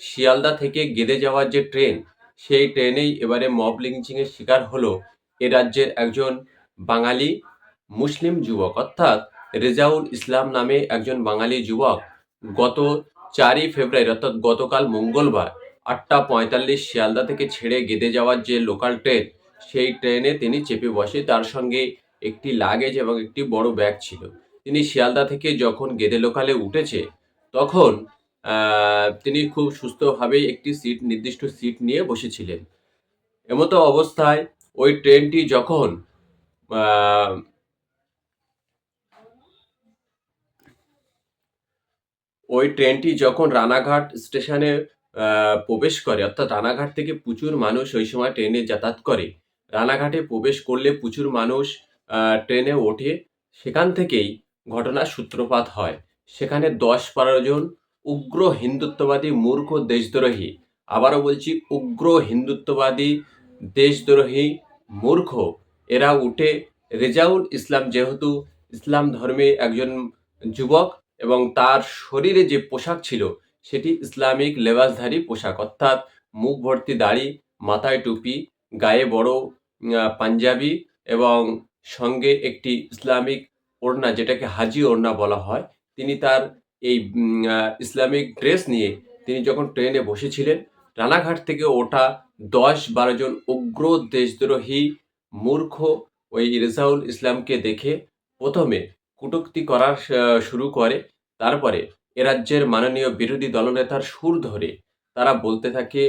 শিয়ালদা থেকে গেদে যাওয়ার যে ট্রেন, সেই ট্রেনেই এবারে মব লিঞ্চিংয়ের শিকার হলো এ রাজ্যের একজন বাঙালি মুসলিম যুবক। অর্থাৎ রেজাউল ইসলাম নামে একজন বাঙালি যুবক গত চারই ফেব্রুয়ারি, অর্থাৎ গতকাল মঙ্গলবার আটটা পঁয়তাল্লিশ শিয়ালদা থেকে ছেড়ে গেদে যাওয়ার যে লোকাল ট্রেন, সেই ট্রেনে তিনি চেপে বসে। তার সঙ্গে একটি লাগেজ এবং একটি বড় ব্যাগ ছিল। তিনি শিয়ালদা থেকে যখন গেদে লোকালে উঠেছে, তখন তিনি খুব সুস্থভাবেই একটি সিট, নির্দিষ্ট সিট নিয়ে বসেছিলেন। এমতো অবস্থায় ওই ট্রেনটি যখন ওই ট্রেনটি যখন রানাঘাট স্টেশনে প্রবেশ করে, অর্থাৎ রানাঘাট থেকে প্রচুর মানুষ ওই সময় ট্রেনে যাতায়াত করে। রানাঘাটে প্রবেশ করলে প্রচুর মানুষ ট্রেনে ওঠে। সেখান থেকেই ঘটনার সূত্রপাত হয়। সেখানে দশ বারো জন উগ্র হিন্দুত্ববাদী মূর্খ দেশদ্রোহী। আবারও বলছি, উগ্র হিন্দুত্ববাদী দেশদ্রোহী মূর্খ। এরা উঠে রেজাউল ইসলাম যেহেতু ইসলাম ধর্মে একজন যুবক এবং তার শরীরে যে পোশাক ছিল, সেটি ইসলামিক লেবাসধারী পোশাক। অর্থাৎ মুখ ভর্তি দাড়ি, মাথায় টুপি, গায়ে বড় পাঞ্জাবি এবং সঙ্গে একটি ইসলামিক ওড়না, যেটাকে হাজি ওড়না বলা হয়। তিনি তার এই ইসলামিক ড্রেস নিয়ে তিনি যখন ট্রেনে বসেছিলেন, রানাঘাট থেকে ওঠা দশ বারো জন উগ্র দেশদ্রোহী মূর্খ ওই রেজাউল ইসলামকে দেখে প্রথমে কটূক্তি করার শুরু করে। তারপরে এ রাজ্যের মাননীয় বিরোধী দলনেতার সুর ধরে তারা বলতে থাকে,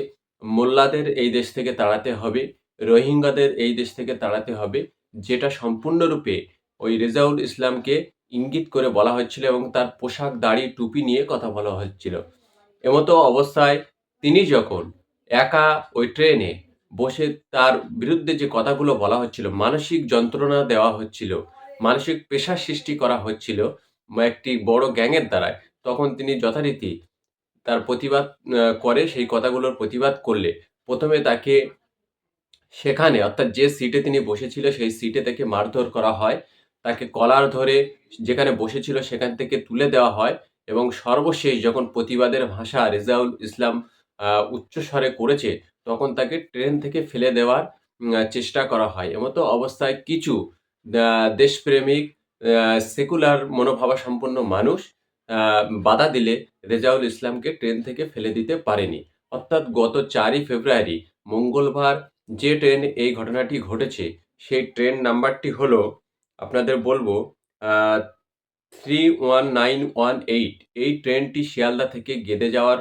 মোল্লাদের এই দেশ থেকে তাড়াতে হবে, রোহিঙ্গাদের এই দেশ থেকে তাড়াতে হবে, যেটা সম্পূর্ণরূপে ওই রেজাউল ইসলামকে ইঙ্গিত করে বলা হচ্ছিল এবং তার পোশাক, দাড়ি, টুপি নিয়ে কথা বলা হচ্ছিল। এমতো অবস্থায় তিনি যখন একা ওই ট্রেনে বসে তার বিরুদ্ধে যে কথাগুলো বলা হচ্ছিল, মানসিক যন্ত্রণা দেওয়া হচ্ছিল, মানসিক পেশা সৃষ্টি করা হচ্ছিল একটি বড় গ্যাংয়ের দ্বারায়, তখন তিনি যথারীতি তার প্রতিবাদ করে সেই কথাগুলোর প্রতিবাদ করলে। প্রথমে তাকে সেখানে, অর্থাৎ যে সিটে তিনি বসেছিল, সেই সিটে তাকে মারধর করা হয়। তাকে কলার ধরে যেখানে বসেছিল সেখান থেকে তুলে দেওয়া হয় এবং সর্বশেষ যখন প্রতিবাদের ভাষা রেজাউল ইসলাম উচ্চস্বরে করেছে, তখন তাকে ট্রেন থেকে ফেলে দেওয়ার চেষ্টা করা হয়। এমতো অবস্থায় কিছু দেশপ্রেমিক সেকুলার মনোভাবাসম্পন্ন মানুষ বাধা দিলে রেজাউল ইসলামকে ট্রেন থেকে ফেলে দিতে পারেনি। অর্থাৎ গত চারই ফেব্রুয়ারি, মঙ্গলবার যে ট্রেন এই ঘটনাটি ঘটেছে, সেই ট্রেন নাম্বারটি হলো আপনাদের বলব three one nine one eight এই ট্রেনটি শিয়ালদা থেকে গেদে যাওয়ার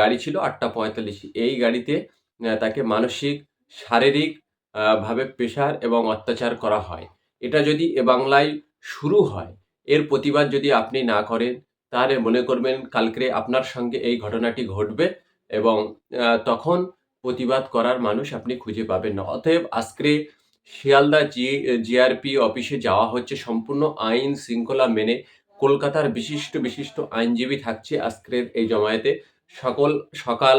গাড়ি ছিল আটটা পঁয়তাল্লিশ। এই গাড়িতে তাকে মানসিক, শারীরিক ভাবে প্রেশার এবং অত্যাচার করা হয়। এটা যদি এ বাংলায় শুরু হয়, এর প্রতিবাদ যদি আপনি না করেন, তাহলে মনে করবেন কালকে আপনার সঙ্গে এই ঘটনাটি ঘটবে এবং তখন প্রতিবাদ করার মানুষ আপনি খুঁজে পাবেন না। অতএব আজকে শিয়ালদা জি, জিআরপি অফিসে যাওয়া হচ্ছে। সম্পূর্ণ আইন শৃঙ্খলা মেনে কলকাতার বিশিষ্ট বিশিষ্ট আইনজীবী থাকছে আজকের এই জমায়েতে। সকল, সকাল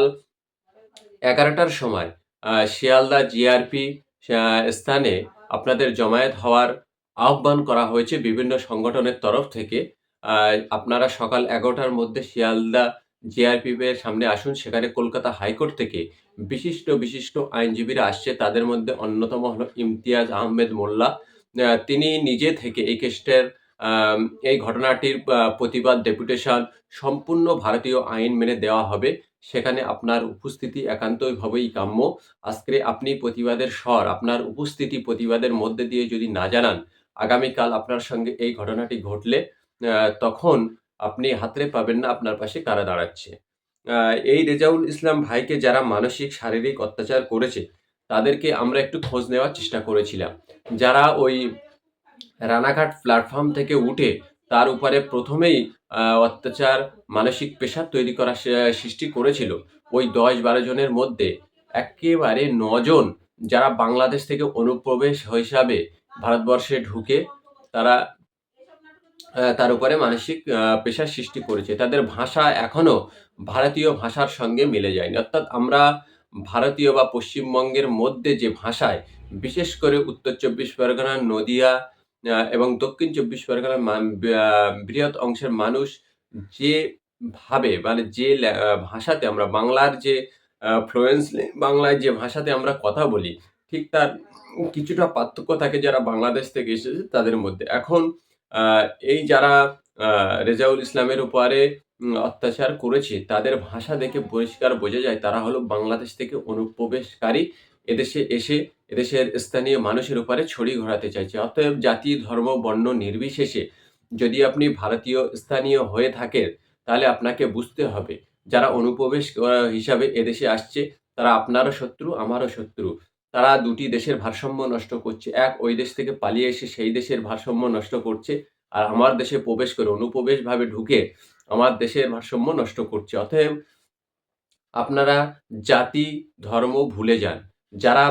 এগারোটার সময় শিয়ালদা জিআরপি স্থানে আপনাদের জমায়েত হওয়ার আহ্বান করা হয়েছে বিভিন্ন সংগঠনের তরফ থেকে। আপনারা সকাল এগারোটার মধ্যে শিয়ালদা জিআরপি এর সামনে আসুন, সেখানে কলকাতা হাইকোর্ট থেকে বিশিষ্ট বিশিষ্ট আইনজীবীরা আসছে। তাদের মধ্যে অন্যতম হলো ইমতিয়াজ আহমেদ মোল্লা। তিনি নিজে থেকে এই কেসটার এই ঘটনাটির প্রতিবাদ, ডেপুটেশন সম্পূর্ণ ভারতীয় আইন মেনে দেওয়া হবে। সেখানে আপনার উপস্থিতি একান্তভাবেই কাম্য। আজকে আপনি প্রতিবাদের স্বর, আপনার উপস্থিতি প্রতিবাদের মধ্যে দিয়ে যদি না জানান, আগামীকাল আপনার সঙ্গে এই ঘটনাটি ঘটলে তখন আপনি হাতরে পাবেন না, আপনার পাশে কারা দাঁড়াচ্ছে। এই রেজাউল ইসলাম ভাইকে যারা মানসিক, শারীরিক অত্যাচার করেছে, তাদেরকে আমরা একটু খোঁজ নেওয়ার চেষ্টা করেছিলাম। যারা ওই রানাঘাট প্ল্যাটফর্ম থেকে উঠে তার উপরে প্রথমেই অত্যাচার, মানসিক পেশা তৈরি করা সৃষ্টি করেছিল, ওই দশ বারো জনের মধ্যে একেবারে নজন যারা বাংলাদেশ থেকে অনুপ্রবেশ হিসাবে ভারতবর্ষে ঢুকে তারা তার উপরে মানসিক পেশার সৃষ্টি করেছে তাদের ভাষা এখনও ভারতীয় ভাষার সঙ্গে মিলে যায়নি অর্থাৎ আমরা ভারতীয় বা পশ্চিমবঙ্গের মধ্যে যে ভাষায় বিশেষ করে উত্তর চব্বিশ পরগনা নদিয়া এবং দক্ষিণ চব্বিশ পরগনার বৃহৎ অংশের মানুষ যে ভাবে মানে যে ভাষাতে আমরা বাংলার যে ফ্লুয়েন্সলি বাংলায় যে ভাষাতে আমরা কথা বলি, ঠিক তার কিছুটা পার্থক্য থাকে যারা বাংলাদেশ থেকে এসেছে তাদের মধ্যে। এখন এই যারা রেজাউল ইসলামের উপরে অত্যাচার করেছে, তাদের ভাষা দেখে পরিষ্কার বোঝা যায় তারা হলো বাংলাদেশ থেকে অনুপ্রবেশকারী। এদেশে এসে এদেশের স্থানীয় মানুষের উপরে ছড়ি ঘোরাতে চাইছে। অতএব জাতি, ধর্ম, বর্ণ নির্বিশেষে যদি আপনি ভারতীয় স্থানীয় হয়ে থাকেন, তাহলে আপনাকে বুঝতে হবে যারা অনুপ্রবেশ হিসাবে এদেশে আসছে তারা আপনারও শত্রু, আমারও শত্রু। তারা দুটি দেশের ভারসাম্য নষ্ট করছে। এক ওই দেশ থেকে পালিয়ে এসে সেই দেশের ভারসাম্য নষ্ট করছে। আর আমার দেশে প্রবেশ করে অনুপ্রবেশভাবে ঢুকে আমার দেশের ভারসাম্য নষ্ট করছে। অতএব আপনারা জাতি, ধর্ম ভুলে যান। যারা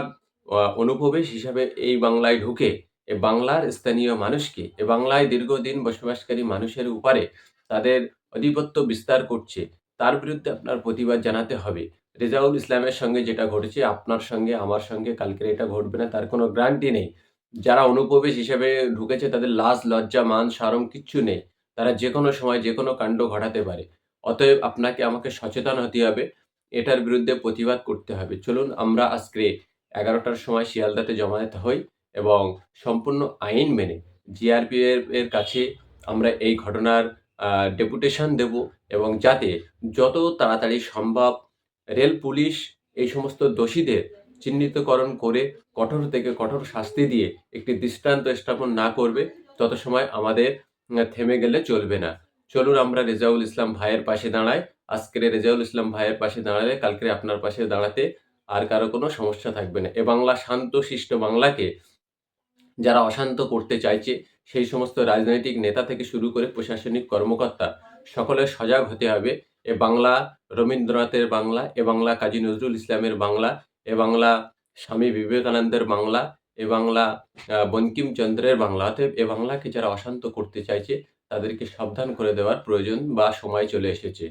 অনুপ্রবেশ হিসাবে এই বাংলায় ঢুকে এ বাংলার স্থানীয় মানুষকে, এ বাংলায় দীর্ঘদিন বসবাসকারী মানুষের উপরে তাদের আধিপত্য বিস্তার করছে, তার বিরুদ্ধে আপনার প্রতিবাদ জানাতে হবে। রেজাউল ইসলামের সঙ্গে যেটা ঘটেছে আপনার সঙ্গে, আমার সঙ্গে কালকের এটা ঘটবে না তার কোনো গ্যারান্টি নেই। যারা অনুপ্রবেশ হিসেবে ঢুকেছে তাদের লাজ, লজ্জা, মান, সারম কিচ্ছু নেই। তারা যে কোনো সময় যে কোনো কাণ্ড ঘটাতে পারে। অতএব আপনাকে আমাকে সচেতন হতে হবে। এটার বিরুদ্ধে প্রতিবাদ করতে হবে। চলুন আমরা আজকে এগারোটার সময় শিয়ালদাতে জমায়েত হই এবং সম্পূর্ণ আইন মেনে জিআরপিএফ এর কাছে আমরা এই ঘটনার ডেপুটেশন দেব এবং যাতে যত তাড়াতাড়ি সম্ভব রেল পুলিশ এই সমস্ত দোষীদের চিহ্নিতকরণ করে কঠোর থেকে কঠোর শাস্তি দিয়ে একটি দৃষ্টান্ত স্থাপন না করবে, তত সময় আমাদের থেমে গেলে চলবে না। চলুন আমরা রেজাউল ইসলাম ভাইয়ের পাশে দাঁড়াই। আজকের রেজাউল ইসলাম ভাইয়ের পাশে দাঁড়ালে কালকে আপনার পাশে দাঁড়াতে আর কারও কোনো সমস্যা থাকবে না। এ বাংলা শান্ত-শিষ্ট বাংলাকে যারা অশান্ত করতে চাইছে, সেই সমস্ত রাজনৈতিক নেতা থেকে শুরু করে প্রশাসনিক কর্মকর্তা সকলের সজাগ হতে হবে। এ বাংলা রবীন্দ্রনাথের বাংলা, এ বাংলা কাজী নজরুল ইসলামের বাংলা, এ বাংলা স্বামী বিবেকানন্দের বাংলা, এ বাংলা বঙ্কিমচন্দ্রের বাংলা। অতএব এ বাংলাকে যারা অশান্ত করতে চাইছে, তাদেরকে সাবধান করে দেওয়ার প্রয়োজন বা সময় চলে এসেছে।